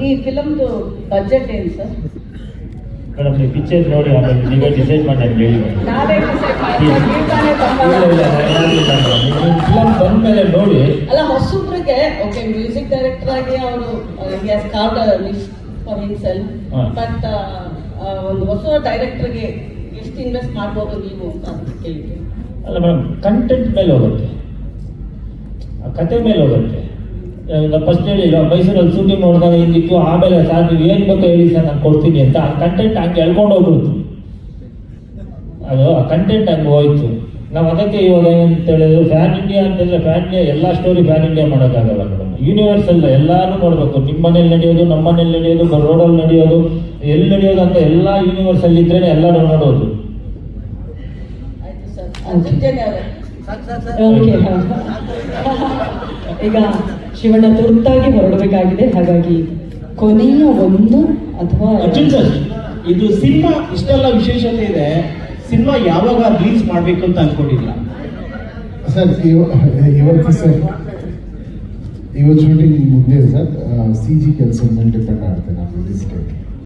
ಈ ಫಿಲಮ್ದು ಬಜೆಟ್ ಏನು ಸರ್? ಮೇಡಮ್ ನೀವು ಪಿಕ್ಚರ್ ನೋಡಿ ಆಮೇಲೆ ನೀವೇ ಡಿಸೈಡ್ ಮಾಡಿ ಹೇಳಿ ನಾವೇ ಡಿಸೈಡ್ ಫಿಲಮ್ ಬಂದಮೇಲೆ ನೋಡಿ. ಅಲ್ಲ ಹೊಸಬ್ರಿಗೆ ಓಕೆ ಮ್ಯೂಸಿಕ್ ಡೈರೆಕ್ಟರ್ ಆಗಿ ಅವರು gas card list for himself but ಒಂದು ಹೊಸ ಡೈರೆಕ್ಟರ್ಗೆ ಎಷ್ಟು ಇನ್ವೆಸ್ಟ್ ಮಾಡ್ಬೋದು ನೀವು ಅಂತ ಕೇಳಿದ್ರು ಅಲ್ಲ ಮೇಡಮ್ ಕಂಟೆಂಟ್ ಮೇಲೆ ಹೋಗುತ್ತೆ. ಆ ಕತೆ ಮೇಲೆ ಹೋಗುತ್ತೆ. ಫಸ್ಟ್ ಹೇಳಿಲ್ಲ ಮೈಸೂರಲ್ಲಿ ಶೂಟಿಂಗ್ ನೋಡಿದಾಗ ಹಿಂಗಿತ್ತು ಆಮೇಲೆ ಸರ್ ನೀವು ಏನು ಬೇಕು ಹೇಳಿ ಸರ್ ನಾನು ಕೊಡ್ತೀನಿ ಅಂತ. ಆ ಕಂಟೆಂಟ್ ಹಂಗೆ ಎಳ್ಕೊಂಡು ಹೋಗ್ಬಿಡ್ತು. ಅದು ಆ ಕಂಟೆಂಟ್ ಹಂಗೆ ಹೋಯ್ತು. ನಾವು ಅದಕ್ಕೆ ಇವಾಗ ಏನಂತ ಹೇಳಿದ್ರು ಫ್ಯಾನ್ ಇಂಡಿಯಾ ಅಂತಂದ್ರೆ ಫ್ಯಾನ್ ಇಂಡಿಯಾ ಎಲ್ಲ ಸ್ಟೋರಿ ಫ್ಯಾನ್ ಇಂಡಿಯಾ ಮಾಡೋಕ್ಕಾಗಲ್ಲ ಮೇಡಮ್. ಯೂನಿವರ್ಸ್ ಅಲ್ಲ ಎಲ್ಲರೂ ನೋಡಬೇಕು. ನಿಮ್ಮ ಮನೇಲಿ ನಡೆಯೋದು ನಮ್ಮ ಮನೇಲಿ ನಡೆಯೋದು ರೋಡಲ್ಲಿ ನಡೆಯೋದು ಎಲ್ಲಿ ನಡೆಯೋದು ಅಂತ ಎಲ್ಲ ಯೂನಿವರ್ಸ್ ಅಲ್ಲಿ ಇದ್ರೇನೆ ಎಲ್ಲರೂ ನೋಡೋದು. ಈಗ ಶಿವಣ್ಣ ತುರ್ತಾಗಿ ಹೊರಡಬೇಕಾಗಿದೆ. ಹಾಗಾಗಿ ಕೊನೆಯ ಒಂದು ಅಥವಾ ಅರ್ಜುನ್ ಸರ್ ಇದು ಸಿನಿಮಾ ಇಷ್ಟೆಲ್ಲ ವಿಶೇಷತೆ ಇದೆ. ಸಿನಿಮಾ ಯಾವಾಗ ರಿಲೀಸ್ ಮಾಡಬೇಕು ಅಂತ ಅನ್ಕೊಂಡಿಲ್ಲ ಸರ್ ಇವ- ಇವತ್ತು ಸರ್ ಇವತ್ತು ಶೂಟಿಂಗ್ ಮುಂದೆ ಸರ್. ಸಿ ಜಿ ಕೆಲಸ ಮೇಲೆ ಡಿಪೆಂಡ್ ಆಗುತ್ತೆ ನಾನು ರಿಲೀಸ್ ಡೇಟ್